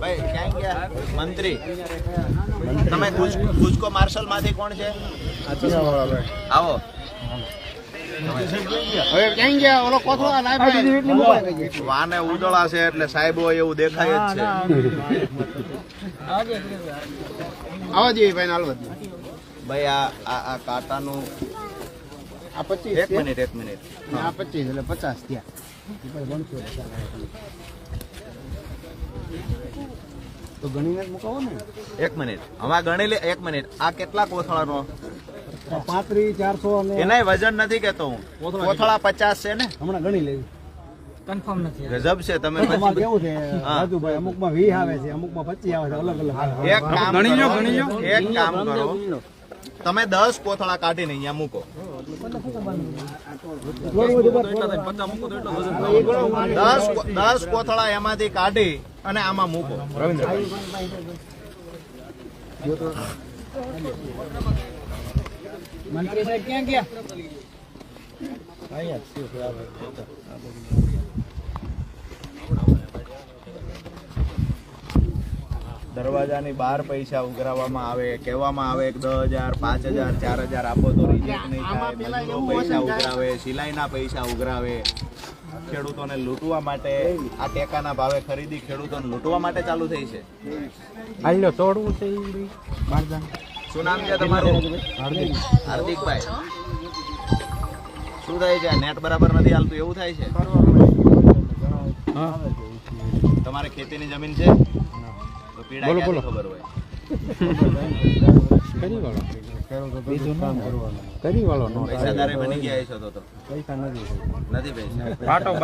ભાઈ ક્યાં મંત્રી. તમે ગુજ- ગુજકો માર્શલમાંથી કોણ છે? આવો. હવે ક્યાં ગયા? ઓલો કોથળો વાને ઉજળા છે એટલે સાહેબ હોય એવું દેખાય જ છે. આવા જોઈએ ભાઈ નાલવત ભાઈ આ આ આ કાંટાનું આ પચીસ એક મિનિટ એક મિનિટ. આ પચીસ એટલે પચાસ થયા. તો ગણીને જ મુકાવો ને. એક મિનિટ. હવે ગણી લે એક મિનિટ. આ કેટલા કોથળાનો? પાંત્રીસ ચારસો અને એનાય વજન નથી કેતો હું. કોથળા પચાસ છે ને? હમણાં ગણી લેવી. ગજબ છે તમે કેવું છે. રાજુભાઈ અમુકમાં વીસ આવે છે અમુકમાં પચીસ આવે છે અલગ અલગ એક કામ કરો. એક કામ કરો. તમે દસ કોથળા કાઢીને અહીંયા મૂકો. દસ દસ કોથળા એમાંથી કાઢી અને આમાં મૂકો. મંત્રી સાહેબ ક્યાં ગયા? દરવાજાની બાર પૈસા ઉઘરાવવામાં આવે કહેવામાં આવે કે દસ હજાર પાંચ હજાર ચાર હજાર આપો તો રિજેક્ટ નહીં થાય પૈસા ઉઘરાવે સિલાઈના પૈસા ઉઘરાવે. ખેડૂતોને લૂંટવા માટે આ ટેકાના ભાવે ખરીદી ખેડૂતોને લૂંટવા માટે ચાલુ થઈ છે. હાલ્યો તોડવું છે શું નામ છે તમારું? હાર્દિકભાઈ. શું થાય છે? નેટ બરાબર નથી હાલતું એવું થાય છે? તમારે ખેતીની જમીન છે? પીડા ક્યાંથી ખબર હોય? કરી વાળો પૈસાદારે બની ગયા છો તો તો. પૈસા નથી નથી પૈસા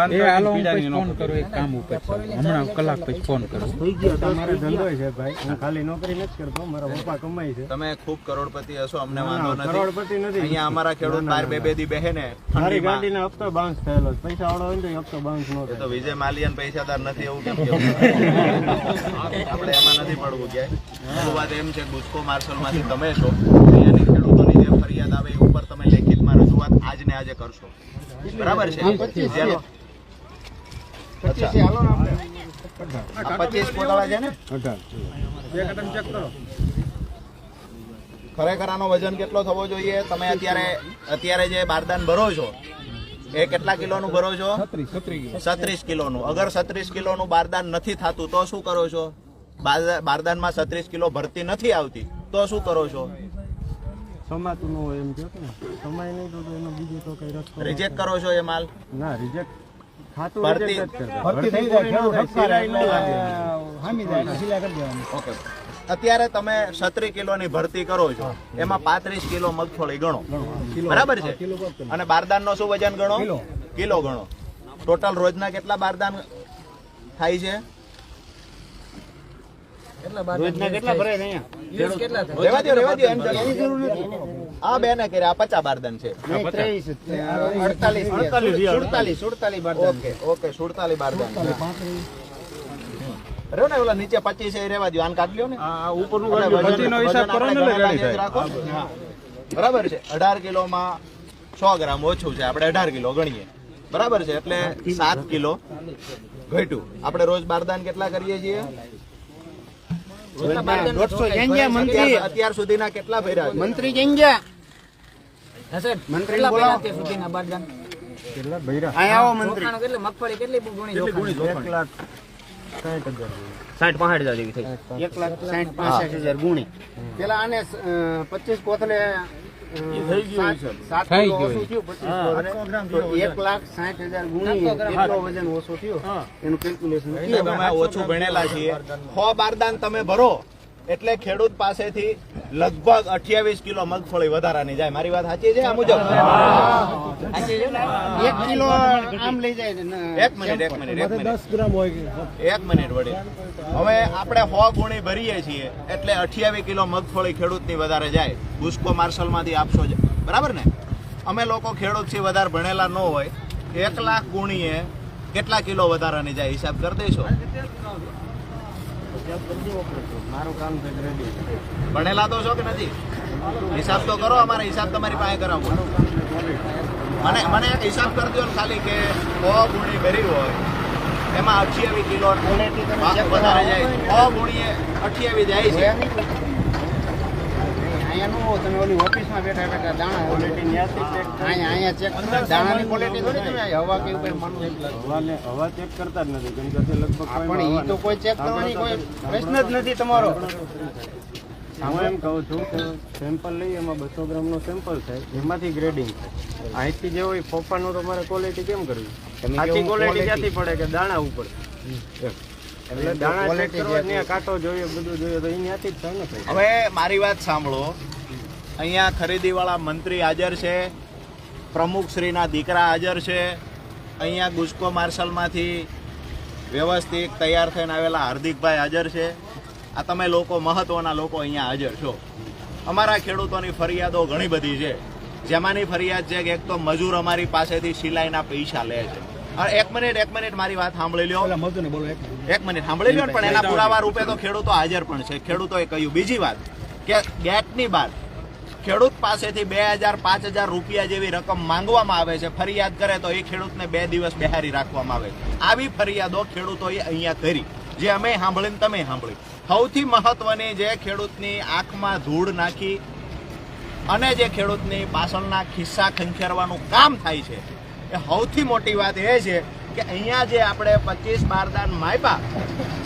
એ હાલો ફોન કરું એક કામ ઉપર. હમણાં કલાક પછી ફોન કરું. થઈ ગયો તમારે ધંધો છે ભાઈ. હું ખાલી નોકરી નથી કરતો મારા પપ્પા કમાય છે. તમે ખૂબ કરોડપતિ હશો અમને વાંધો નથી. કરોડપતિ નથી. અહીંયા અમારા ખેડૂત બાર બે બે દી બેહે ને મારી ગાડીને હપ્તો બાઉન્સ થયેલો પૈસા વાળો હોય ને તો હપ્તો બાઉન્સ નો તો વિજય માલિયાન પૈસાદાર નથી એવું કેમ આપણે એમાં નથી પડવું ક્યાંય. વાત એમ છે ગુસ્કો માર્શલમાંથી તમે છો અહીંયાની ખેડૂતોની જે ફરિયાદ આવે એ ઉપર તમે લેખિતમાં રજૂઆત આજ ને આજે કરશો. બરાબર છે? પચીસ છે ને? ખરેખર આનો વજન કેટલો થવો જોઈએ? તમે અત્યારે અત્યારે જે બારદાન ભરો છો એ કેટલા કિલોનું ભરો છો? છત્રીસ કિલોનું. અગર છત્રીસ કિલોનું બારદાન નથી થતું તો શું કરો છો? બાર- બારદાનમાં છત્રીસ કિલો ભરતી નથી આવતી. તો શું કરો છો? સમાતું હોય એમ કહો ને સમાય નહીં તો તો એનો બીજો તો કઈ રસ્તો રિજેક્ટ કરો છો એ માલ? ના રિજેક્ટ ખાતું ન ન. ઓકે. અત્યારે તમે છત્રીસ કિલોની ભરતી કરો છો. એમાં પાંત્રીસ કિલો મગફળી ગણો. બરાબર છે? અને બારદાન નો શું વજન ગણો? કિલો. ગણો. ટોટલ રોજના કેટલા બારદાન થાય છે? રોજના કેટલા ભરાય છે અહીંયા? રેવા દ્યો, રેવા દ્યો, એમ એની જરૂર નથી. આ બેને કર્યા આ પચાસ છે. ત્રેવીસ અડતાલીસ સુડતાલીસ, સુડતાલીસ બાર ઓકે ઓકે સુડતાલી બારદાન રહ્યો ને ઓલા નીચે પચીસ એ રેવા દ્યો આને કાઢ લ્યો ને. હિસાબ કરો રાખો. બરાબર છે. અઢાર કિલોમાં સો ગ્રામ ઓછું છે. આપણે અઢાર કિલો ગણીએ. બરાબર છે એટલે સાત કિલો ઘટ્યું. આપણે રોજ બારદાન કેટલા કરીએ છીએ? દોઢસો મંત્રી અત્યાર- અત્યાર સુધીના કેટલા ભર્યા મંત્રી ક્યાં ગયા મંત્રી બોલાવો. કેટલા ભૈરા અહીંયા આવો મંત્રી. કેટલી ગુણી કેટલી ગુણી એક જોખમ? લાખ સાઠ પાંસઠ હજાર જેવી થઈ. એક લાખ સાઠ પાંસઠ હજાર ગુણી. પેલા આને પચીસ કોથલે થઈ ગયું. ઓછું થયું, 25 કોથલે. તો એક લાખ સાઠ હજાર ગુણી કેટલો વજન ઓછો થયો. એનું કેલ્ક્યુલેશન ઓછું ભણેલા છીએ. સો બારદાન તમે ભરો. એટલે ખેડૂત પાસેથી લગભગ અઠ્યાવીસ કિલો મગફળી વધારાની જાય. મારી વાત સાચી છે આ મુજબ? એક કિલો આમ લઈ જાય એક મિનિટ એક મિનિટ એક મિનિટ. એક મિનિટ વળી હવે આપણે સો ગુણી ભરીએ છીએ એટલે અઠ્યાવીસ કિલો મગફળી ખેડૂતની વધારે જાય. ગુસ્કો માર્શલમાંથી આપશો જ. બરાબર ને? અમે લોકો ખેડૂત છીએ વધારે ભણેલા ન હોય. એક લાખ ગુણીએ કેટલા કિલો વધારાની જાય હિસાબ કરી દઈશો? મારું કામ ભણેલા તો છો કે નથી? હિસાબ તો કરો અમારે હિસાબ તમારી પાસે કરાવો મને મને એક હિસાબ કરી દો ને ખાલી કે સો ગુણી ભરી હોય. એમાં અઠ્યાવીસ કિલો વધારે જાય. છ ગુણીએ અઠ્યાવીસ જાય છે. હોય, તમે ઓલી ઓફિસમાં બેઠા બેઠા દાણા ક્વોલિટી અહીંયા અહીંયા ચેક દાણાની ક્વોલિટી થોડી તમે હવા કે ઉપર માનો હવાને હવા ચેક કરતા જ નથી કેમ કે લગભગ કોઈ પણ એ તો કોઈ ચેક કરવાની કોઈ પ્રશ્ન જ નથી તમારો. હું એમ કહું છું કે સેમ્પલ લઈએ એમાં બસો ગ્રામનો સેમ્પલ થાય એમાંથી ગ્રેડિંગ થાય. અહીંથી જે હોય ફોફાનું તમારે ક્વોલિટી કેમ કરવી? સાચી કેવું ક્વોલિટી ક્યાંથી પડે કે દાણા ઉપર? એટલે દાણા ચેક કરવા કાંટો જોઈએ બધું જોઈએ તો એ ત્યાંથી જ થાય ને હવે મારી વાત સાંભળો. અહીંયા ખરીદીવાળા મંત્રી હાજર છે પ્રમુખશ્રીના દીકરા હાજર છે. અહીંયા ગુસ્કો માર્શલમાંથી વ્યવસ્થિત તૈયાર થઈને આવેલા હાર્દિકભાઈ હાજર છે. આ તમે લોકો મહત્વના લોકો અહીંયા હાજર છો. અમારા ખેડૂતોની ફરિયાદો ઘણી બધી છે. જેમાંની ફરિયાદ છે કે એક તો મજૂર અમારી પાસેથી સિલાઈના પૈસા લે છે. એક મિનિટ એક મિનિટ મારી વાત સાંભળી લ્યો. એક મિનિટ. સાંભળી લ્યો પણ એના પુરાવા રૂપે તો ખેડૂતો હાજર પણ છે. ખેડૂતોએ કહ્યું બીજી વાત કે ગેટની બહાર ખેડૂત પાસેથી બે હજાર, પાંચ હજાર રૂપિયા જેવી રકમ માંગવામાં આવે છે. ફરિયાદ કરે તો એ ખેડૂતને બે દિવસ બેહારી રાખવામાં આવે. આવી ફરિયાદો ખેડૂતોએ અહીંયા કરી. જે અમે સાંભળીને તમે સાંભળી સૌથી મહત્વની જે ખેડૂતની આંખમાં ધૂળ નાખી અને જે ખેડૂતની પાછળના ખિસ્સા ખંખેરવાનું કામ થાય છે. એ સૌથી મોટી વાત એ છે કે અહીંયા જે આપણે પચીસ બારદાન માપ્યા,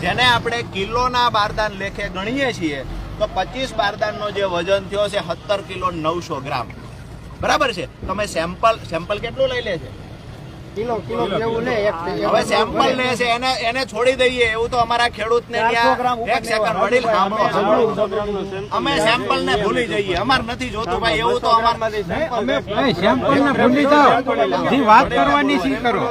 જેને આપણે કિલોના બારદાન લેખે ગણીએ છીએ તો પચીસ બારદાનનો જે વજન થયો છે સત્તર કિલો નવસો ગ્રામ. બરાબર છે? તમે સેમ્પલ સેમ્પલ કેટલું લઈ લે છે? કિલો કિલો જેવું લે એક હવે સેમ્પલ લે છે એને એને છોડી દઈએ એવું તો અમારા ખેડૂતને ત્યાં એક સેકન્ડ વડીલ સાંભળો. અમે સેમ્પલ ને ભૂલી જઈએ. અમાર નથી જોતું ભાઈ એવું તો અમાર નથી સેમ્પલ ને ભૂલી જાઓ. જે વાત કરવાની સી કરો.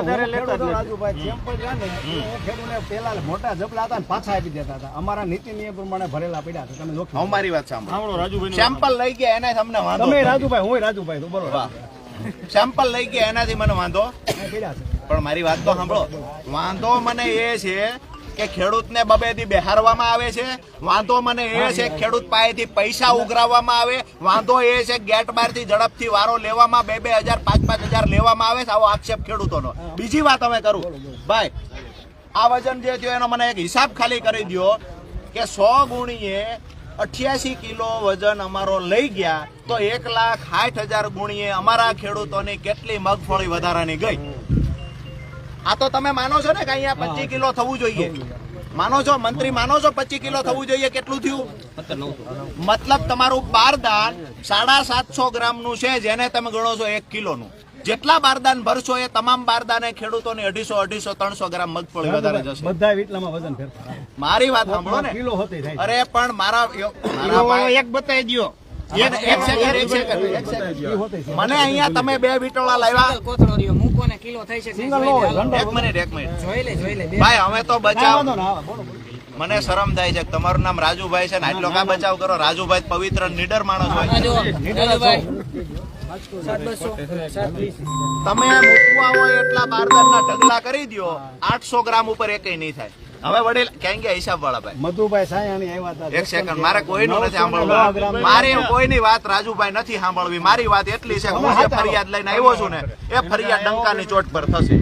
મોટા જબલા હતા પાછા આપી દેતા હતા. અમારા નીતિ નિયમ પ્રમાણે ભરેલા પડ્યા હતા. તમે જોખમ હું મારી વાત સાંભળો. સેમ્પલ લઈ ગયા એને તમને વાંધો તમે રાજુભાઈ હું રાજુભાઈ તો બોલો. વાહ. સેમ્પલ લઈ ગયા, એનાથી મને વાંધો. પણ મારી વાત તો સાંભળો. વાંધો મને એ છે કે ખેડૂતને બબેથી બેહારવામાં આવે છે. વાંધો મને એ છે ખેડૂત પાસેથી પૈસા ઉઘરાવવામાં આવે. વાંધો એ છે ગેટ બારથી ઝડપથી વારો લેવામાં બે બે હજાર, પાંચ પાંચ હજાર લેવામાં આવે છે. આવો આક્ષેપ ખેડૂતોનો. બીજી વાત અમે કરું. ભાઈ, આ વજન જે થયો એનો મને એક હિસાબ ખાલી કરી દ્યો કે સો ગુણીએ અઠ્યાસી કિલો વજન અમારો લઈ ગયા તો એક લાખ સાઠ હજાર ગુણીએ અમારા ખેડૂતોની કેટલી મગફળી વધારાની ગઈ. આ તો તમે માનો છો ને કે અહીંયા પચીસ કિલો થવું જોઈએ. માનો છો? મંત્રી માનો છો પચીસ કિલો થવું જોઈએ? કેટલું થયું? મતલબ તમારું બારદાન સાડા સાતસો ગ્રામનું છે જેને તમે ગણો છો એક કિલોનું. જેટલા બારદાન ભરશો એ તમામ બારદાને ખેડૂતોને અઢીસો અઢીસો ત્રણસો ગ્રામ મગફળી વધારે જશે. બધા એટલામાં વજન ફેરફાર મારી વાત સાંભળો ને. કિલો હોતી જાય. અરે પણ મારા મારા એક બતાવી દો એક એક સેકન્ડ એક સેકન્ડ એક સેકન્ડ. ઈ હોતી જાય. મને અહીંયા તમે બે વિટોળા લાવ્યા. કોથળો મૂકો ને કિલો થઈ શકે સિંગલ નો હોય, ઘંટો. એક મિનિટ એક મિનિટ. જોઈ લે જોઈ લે ભાઈ અમે તો બચાવ. મને શરમ થાય છે તમારું નામ રાજુભાઈ છે ને આટલો કા બચાવ કરો? રાજુભાઈ પવિત્ર નીડર માણસ હોય. તમે મૂકવા હોય એટલા બારદાનના ઢગલા કરી દો આઠસો ગ્રામ ઉપર એકેય નહીં થાય. હવે વડીલ ક્યાં ગયા હિસાબ વાળા ભાઈ? મધુભાઈ સાયાણી આવ્યા હતા. એક સેકન્ડ મારે કોઈનું નથી સાંભળવું. મારી કોઈની વાત રાજુભાઈ નથી સાંભળવી. મારી વાત એટલી છે કે હું જે ફરિયાદ લઈને આવ્યો છું ને એ ફરિયાદ ડંકાની ચોટ પર થશે.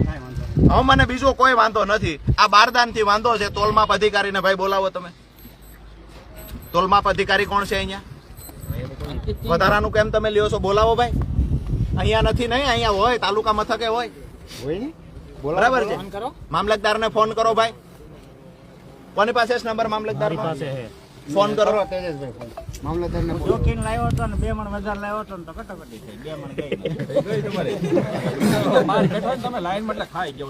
હવે મને બીજો કોઈ વાંધો નથી. આ બારદાનથી વાંધો છે. તોલમાપ અધિકારીને ભાઈ બોલાવો તમે. તોલમાપ અધિકારી કોણ છે અહીંયા? વધારાનું કેમ તમે લ્યો છો? બોલાવો ભાઈ. અહીંયા નથી નહીં અહીંયા હોય તાલુકા મથકે હોય. હોય બરાબર છે. ફોન કરો. મામલતદારને ફોન કરો ભાઈ. કોની પાસે નંબર મામલતદાર ફોન કરો. તેજસભાઈ મામલતદારને. જોખીને લાવ્યો હતો ને બે મણ વધારે લાવ્યો હતો ને તો કટોકટી થઈ બે મણ ગઈ તમે લાઈન એટલે ખાઈ ગયો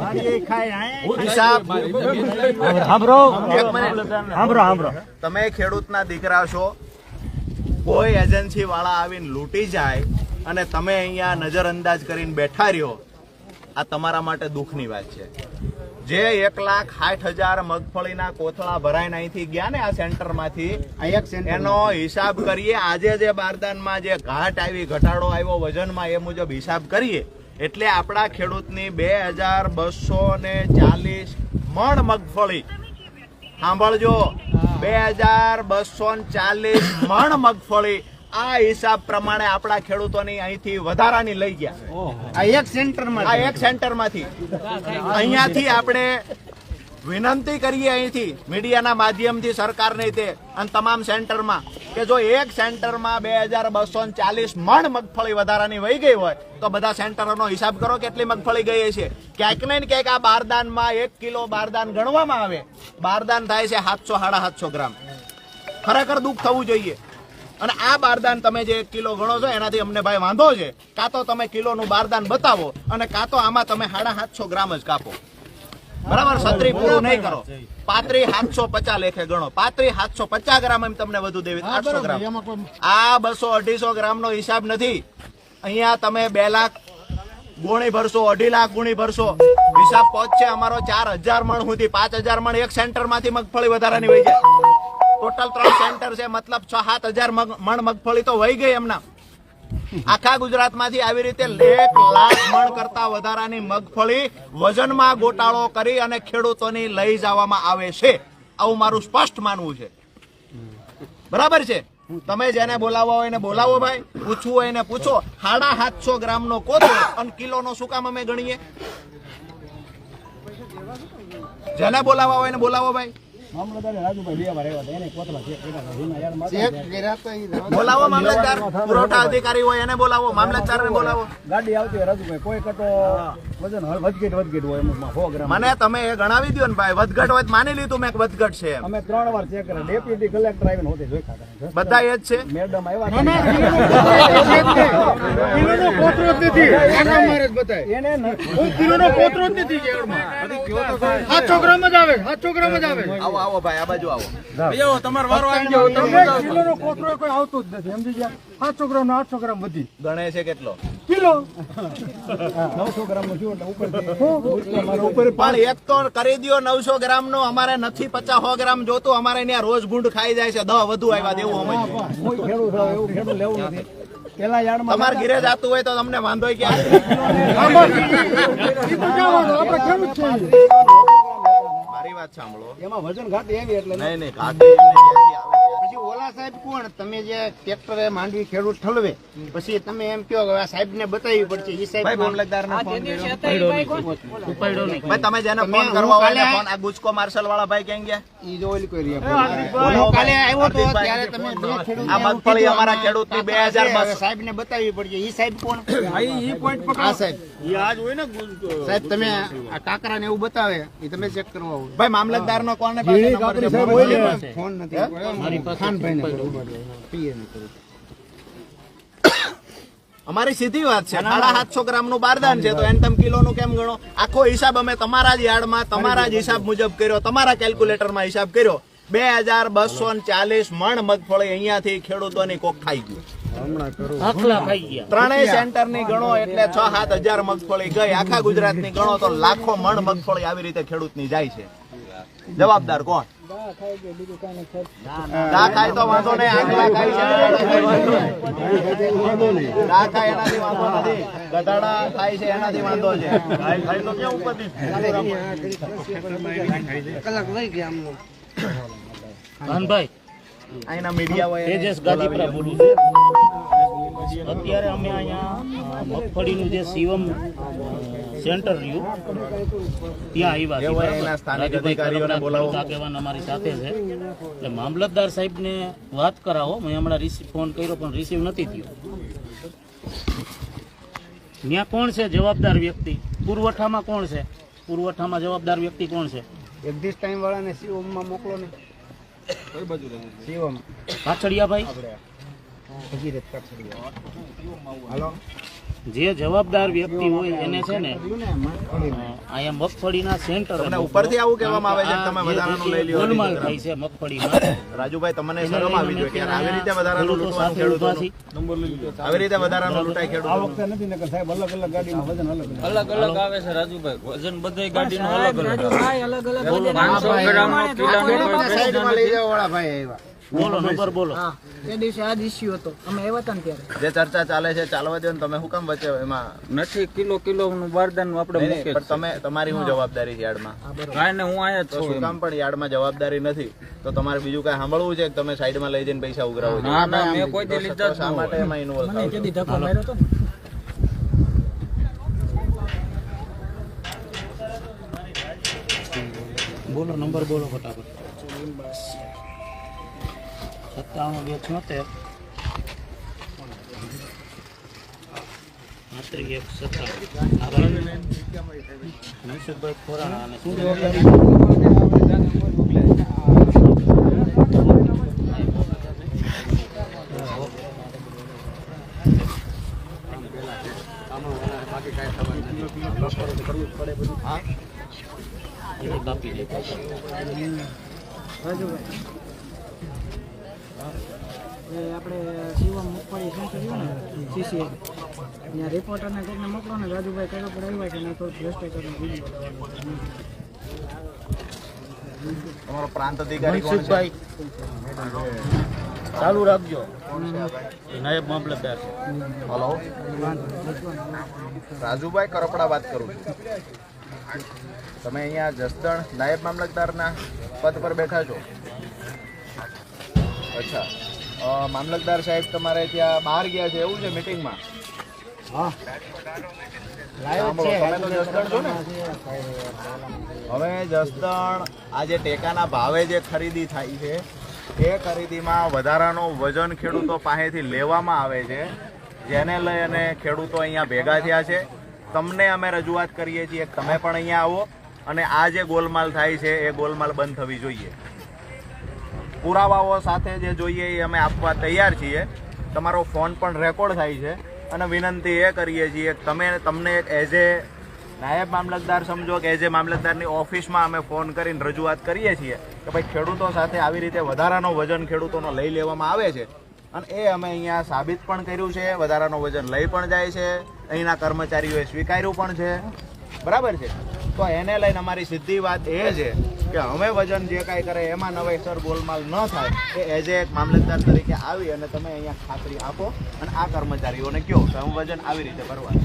મારી એ ખાય આયા હિસાબ સાંભળો એક મિનિટ. હાંભરો હાંભરો તમે ખેડૂતના દીકરા છો. કોઈ એજન્સી વાળા આવીને લૂંટી જાય અને તમે અહીંયા નજરઅંદાજ કરીને બેઠા રહ્યો આ તમારા માટે દુઃખની વાત છે. જે એક લાખ સાઠ હજાર મગફળીના કોથળા ભરાઈને અહીંથી ગયા ને આ સેન્ટરમાંથી આ એક એનો હિસાબ કરીએ. આજે જે બારદાનમાં જે ઘાટ આવી ઘટાડો આવ્યો વજનમાં એ મુજબ હિસાબ કરીએ. એટલે આપણા ખેડૂતની બે હજાર બસો ને ચાલીસ મણ મગફળી. સાંભળજો. બે હજાર બસો ચાલીસ મણ મગફળી. આ હિસાબ પ્રમાણે આપણા ખેડૂતોની અહીંથી વધારાની લઈ ગયા. આ એક સેન્ટરમાં આ એક સેન્ટરમાંથી. અહીંયાથી આપણે વિનંતી કરીએ અહીંથી મીડિયાના માધ્યમથી સરકારને તે અને તમામ સેન્ટરમાં કે જો એક સેન્ટરમાં બે હજાર બસો ચાલીસ મણ મગફળી વધારાની વહી ગઈ હોય તો બધા સેન્ટરોનો હિસાબ કરો કેટલી મગફળી ગઈ છે ક્યાંક ને ક્યાંક આ બારદાનમાં એક કિલો બારદાન ગણવામાં આવે. બારદાન થાય છે સાતસો સાડા સાતસો ગ્રામ. ખરેખર દુઃખ થવું જોઈએ. અને આ બારદાન તમે જે કિલો ગણો છો એનાથી અમને ભાઈ વાંધો છે. કાં તો તમે કિલોનું બારદાન બતાવો અને કાં તો આમાં તમે સાડા સાતસો ગ્રામ જ કાપો. બરાબર? સત્રી પૂરું નહીં કરો. પાત્રી સાતસો પચાસ લેખે ગણો. પાત્રી સાતસો પચાસ ગ્રામ એમ તમને વધુ દેવી. આઠસો ગ્રામ. આ બસો અઢીસો ગ્રામ નો હિસાબ નથી. અહીંયા તમે બે લાખ ગુણી ભરશો અઢી લાખ ગુણી ભરશો. હિસાબ પહોંચશે અમારો ચાર હજાર મણ સુધી. પાંચ હજાર મણ એક સેન્ટરમાંથી મગફળી વધારાની વહી જાય. ટોટલ ત્રણ સેન્ટર છે, મતલબ છ, સાત હજાર મણ મગફળી તો વહી ગઈ એમના. આખા ગુજરાતમાંથી આવી રીતે એક લાખ મણ કરતા વધારાની મગફળી વજનમાં ગોટાળો કરી અને ખેડૂતોની લઈ જવામાં આવે છે. આવું મારું સ્પષ્ટ માનવું છે. બરાબર છે? તમે જેને બોલાવવા હોય એને બોલાવો ભાઈ. પૂછવું હોય એને પૂછો. સાડા સાતસો ગ્રામ નો કોથો અને કિલો નો શું કામ અમે ગણીએ? જેને બોલાવવા હોય એને બોલાવો ભાઈ. મામલતદાર. બોલાવો પુરવઠા અધિકારી હોય એને બોલાવો. મામલતદાર ને બોલાવો. ગાડી આવતી હોય રાજુભાઈ. કોઈ કટો વજન વધઘટ વધઘટ હોય અમુકમાં સો ગ્રામ. મને તમે એ ગણાવી દો ને ભાઈ. વધઘટ હોય તો માની લીધું મેં કે વધઘટ છે અમે ત્રણ વાર ચેક કરે ડેપ્યુટી કલેક્ટર આવીને હોતે જોઈ કાઢે બધા એ જ છે? મેડમ આવ્યા કિલોનો કોતરો જ નથી. એના મારે જ બતાય. એને ન- કિલોનો કોતરો જ નથી સાતસો ગ્રામ જ આવે સાતસો ગ્રામ જ આવે. આવો આવો ભાઈ આ બાજુ આવો. તમે કિલોનો કોતરો કોઈ આવતો જ નથી. સમજી ગયા? સાતસો ગ્રામ નો આઠસો ગ્રામ વધી ગણે છે કેટલો? કિલો. નવસો ગ્રામનું થયું ઉપર ઉપર પણ એક તો કરી દ્યો નવસો ગ્રામ નો અમારે નથી પચાસ સો ગ્રામ જોતું અમારે ત્યાં રોજ ગુંડ ખાઈ જાય છે. દહ વધુ આવ્યા દેવું અમે કોઈ ખેડૂત હોય એવું ખેડૂત લેવું નથી. પેલા યાર્ડમાં તમારે ઘીરે જાતું હોય તો તમને વાંધો કે આપણે કેમ છે વાત સાંભળો. એમાં વજન ઘાટ એવી એટલે નહીં નહીં. પછી ઓલા સાહેબ કોણ? તમે જે ટ્રેક્ટરે માંડવી ખેડૂત ઠલવે પછી તમે એમ કહો કે આ સાહેબ ને બતાવી પડશે. એ સાહેબ કોણ? મામલતદારને ફોન કર્યો. ભાઈ તમે જેને ફોન કરવા હોય ફોન આ ગુજકો માર્શલ વાળા ભાઈ ક્યાં ગયા? ઈ જો ઓલી કોઈ કાલે આવ્યો તો ત્યારે તમે બે ખેડૂતને આ મગફળી અમારા તો ખેડૂતની 2000 છે, હવે સાહેબને પડશે. ઈ સાહેબ કોણ? આ સાહેબ. સાહેબ તમે આ કાકરા ને એવું બતાવે એ તમે ચેક કરવા આવો. ભાઈ મામલતદાર નો. કોને. ફોન નથી. અમારી સીધી વાત છે. સાડા સાતસો ગ્રામનું. બારદાન છે તો એને તમે કિલો નું કેમ ગણો? આખો હિસાબ અમે તમારા જ યાર્ડમાં તમારા જ હિસાબ મુજબ કર્યો તમારા કેલ્ક્યુલેટરમાં હિસાબ કર્યો. બે હજાર બસો ચાલીસ મણ મગફળી અહીંયાથી ખેડૂતોની કોક ખાઈ ગયું. ત્રણેય સેન્ટરની ગણો એટલે છ સાત હજાર મગફળી ગઈ. આખા ગુજરાતની ગણો તો લાખો મણ મગફળી આવી રીતે ખેડૂતની જાય છે. જવાબદાર કોણ? દા ખાય તો વાંધો નહીં ખાય છે. ખાય એનાથી વાંધો નથી. ગધાડા ખાય છે એનાથી વાંધો છે. ખાય તો ક્યાં ઉપરથી? અહીંના મીડિયા હોય એને અત્યારે અમે અહીંયા મગફળીનું જે શિવમ સેન્ટર રહ્યું. ત્યાં આવ્યા છે. અમારી સાથે છે. એટલે મામલતદાર સાહેબને વાત કરાવો. મેં હમણાં રિસીવ ફોન કર્યો પણ રિસીવ નથી થયો. ત્યાં કોણ છે જવાબદાર વ્યક્તિ? પુરવઠામાં કોણ છે? પુરવઠામાં જવાબદાર વ્યક્તિ કોણ છે? જગદીશ ટાઈમ વાળાને શિવમમાં મોકલો ને. શિવમ કાછડિયાભાઈ ભગીરથ હાલો જે જવાબદાર વ્યક્તિ હોય એને છે ને અહીંયા મગફળીના સેન્ટર ઉપરથી આવું કહેવામાં આવે છે તમે વધારાનું લઈ લ્યો ગોલમાલ થઈ છે મગફળીમાં. રાજુભાઈ તમને શરમ આવી જોઈએ કે આવી રીતે વધારાનું લૂંટવાનું ખેડૂતો નંબર લઈ છીએ. આવી રીતે વધારાનું લૂંટાય ખેડૂતો આ વખતે નથી નકર સાહેબ અલગ અલગ ગાડીમાં વજન અલગ અલગ અલગ અલગ આવે છે રાજુભાઈ. વજન બધાય ગાડીનું અલગ અલગ. આવે. સાઈડમાં લઈ જાવ વાળા ભાઈ આવ્યા. બોલો નંબર બોલો. એ દિવસે આ જ ઇસ્યુ હતો. અમે આવ્યા હતા ને ત્યારે. જે ચર્ચા ચાલે છે ચાલવા દો ને તમે શું કામ વચ્ચે એમાં? નથી કિલો કિલો નું બારદાન આપણે મૂકે પણ તમે તમારી હું જવાબદારી છે યાર્ડમાં? કાંઈ ને હું આયા છું શું કામ પણ યાર્ડમાં જવાબદારી નથી? તો તમારે બીજું કાંઈ સાંભળવું છે કે તમે સાઈડમાં લઈ જઈને પૈસા ઉઘરાવો છો? ના ના મેં કોઈ દે લીધા શા માટે એમાં ઇન્વોલ્વ મને કેદી ધક્કો માર્યો તો બોલો નંબર બોલો ફટાફટ. સત્તાવન બે છોતેર પાંત્રીસ એક સત્તાવન મનસુખભાઈ ખોરાણા અને શું જવાબદારી એ કાપી દે રાજુભાઈ આપણે શિવમ મગફળી સેન્ટર રહ્યું ને સીસીએ ત્યાં રિપોર્ટરને કંઈકને મોકલો ને રાજુભાઈ કઈ પર આવ્યા છે ને તો ભ્રષ્ટાચારનો વીડિયો તમારો પ્રાંત અધિકારી કોણ ચાલુ રાખજો. નાયબ મામલતદાર હલો. રાજુભાઈ કરપડા વાત કરું છું. તમે અહીંયા જસદણ નાયબ મામલતદારના પદ પર બેઠા છો? અચ્છા. મામલતદાર સાહેબ તમારે ત્યાં બહાર ગયા છે એવું છે મિટિંગમાં હા. હવે જસદણ આ જે ટેકાના ભાવે જે ખરીદી થાય છે એ ખરીદીમાં વધારાનું વજન ખેડૂતો પાસેથી લેવામાં આવે છે જેને લઈ અને ખેડૂતો અહીંયા ભેગા થયા છે. તમને અમે રજૂઆત કરીએ છીએ તમે પણ અહીંયા આવો અને આ જે ગોલમાલ થાય છે એ ગોલમાલ બંધ થવી જોઈએ. પુરાવાઓ સાથે જે જોઈએ એ અમે આપવા તૈયાર છીએ. તમારો ફોન પણ રેકોર્ડ થાય છે. અને વિનંતી એ કરીએ છીએ તમે તમને એઝ એ નાયબ મામલતદાર સમજો કે એઝ એ મામલતદારની ઓફિસમાં અમે ફોન કરીને રજૂઆત કરીએ છીએ કે ભાઈ ખેડૂતો સાથે આવી રીતે વધારાનો વજન ખેડૂતોનો લઈ લેવામાં આવે છે. અને એ અમે અહીંયા સાબિત પણ કર્યું છે, વધારાનો વજન લઈ પણ જાય છે, અહીંના કર્મચારીઓએ સ્વીકાર્યું પણ છે. બરાબર છે? તો એને લઈને અમારી સીધી વાત એ છે કે અમે વજન જે કાંઈ કરે એમાં નવેસર ગોલમાલ ન થાય, એ એઝ એ એક મામલતદાર તરીકે આવી અને તમે અહીંયા ખાતરી આપો અને આ કર્મચારીઓને કહો કે હું વજન આવી રીતે ભરવાનું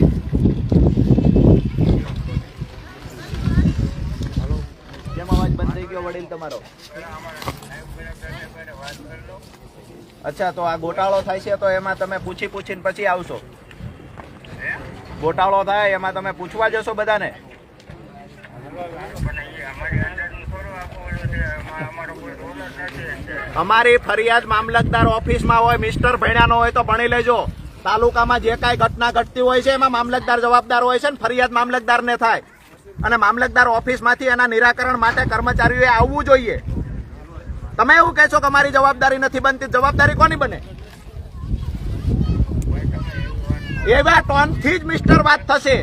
કેમ અવાજ બંધ થઈ વડીલ તમારો? અચ્છા, તો આ ગોટાળો થાય છે તો એમાં તમે પૂછી પૂછીને પછી આવશો. ગોટાળો થાય એમાં તમે પૂછવા જશો બધાને. અમારી ફરિયાદ મામલતદાર ઓફિસમાં હોય, મિસ્ટર ભણ્યાનો હોય તો ભણી લેજો. તાલુકામાં જે કાંઈ ઘટના ઘટતી હોય છે, એમાં મામલતદાર જવાબદાર હોય છે ને ફરિયાદ મામલતદારને થાય. અને મામલતદાર ઓફિસમાંથી એના નિરાકરણ માટે કર્મચારીઓએ આવવું જોઈએ. તમે એવું કહેશો કે અમારી જવાબદારી નથી બનતી, જવાબદારી કોની બને? એવા ટોનથી જ મિસ્ટર વાત થશે.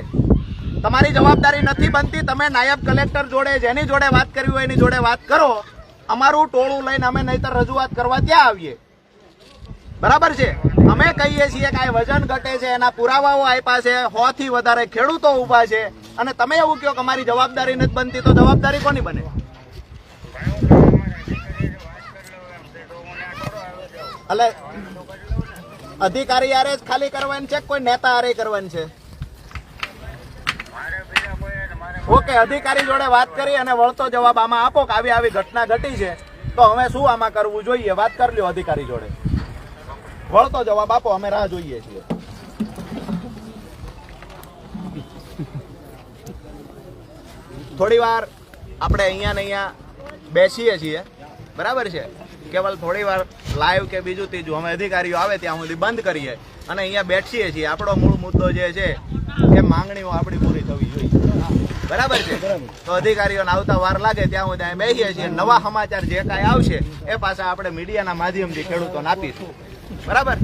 તમારી જવાબદારી નથી બનતી, તમે નાયબ કલેક્ટર જોડે, જેની જોડે વાત કરવી હોય એની જોડે વાત કરો. અમારું ટોળું લઈને અમે નહીતર રજૂઆત કરવા ત્યાં આવીએ. બરાબર છે? અમે કહીએ છીએ કે આ વજન ઘટે છે, એના પુરાવાઓ આપ્યા છે સો થી વધારે ખેડૂતો ઊભા છે. અને તમે એવું કહો કે અમારી જવાબદારી નથી બનતી, તો જવાબદારી કોની બને? એટલે અધિકારી યારે જ ખાલી કરવાની છે કોઈ નેતા હારે કરવાની છે? ઓકે, અધિકારી જોડે વાત કરી અને વળતો જવાબ આમાં આપો કે આવી આવી ઘટના ઘટી છે. તો હવે શું આમાં કરવું જોઈએ? વાત કરી લ્યો અધિકારી જોડે. વળતો જવાબ આપો, અમે રાહ જોઈએ છીએ. થોડી વાર આપણે અહીંયા ને અહીંયા બેસીએ છીએ. બરાબર છે? કેવલ થોડી વાર લાઈવ કે બીજું ત્રીજું અમે અધિકારીઓ આવે ત્યાં સુધી બંધ કરીએ અને અહીંયા બેસીએ છીએ. આપણો મૂળ મુદ્દો જે છે, એ માંગણીઓ આપણી પૂરી થવી જોઈએ. બરાબર છે? તો અધિકારીઓને આવતા વાર લાગે ત્યાં સુધી અહીં બેસીએ છીએ. નવા સમાચાર જે કાંઈ આવશે, એ પાછા આપણે મીડિયાના માધ્યમથી ખેડૂતોને આપીશું. બરાબર?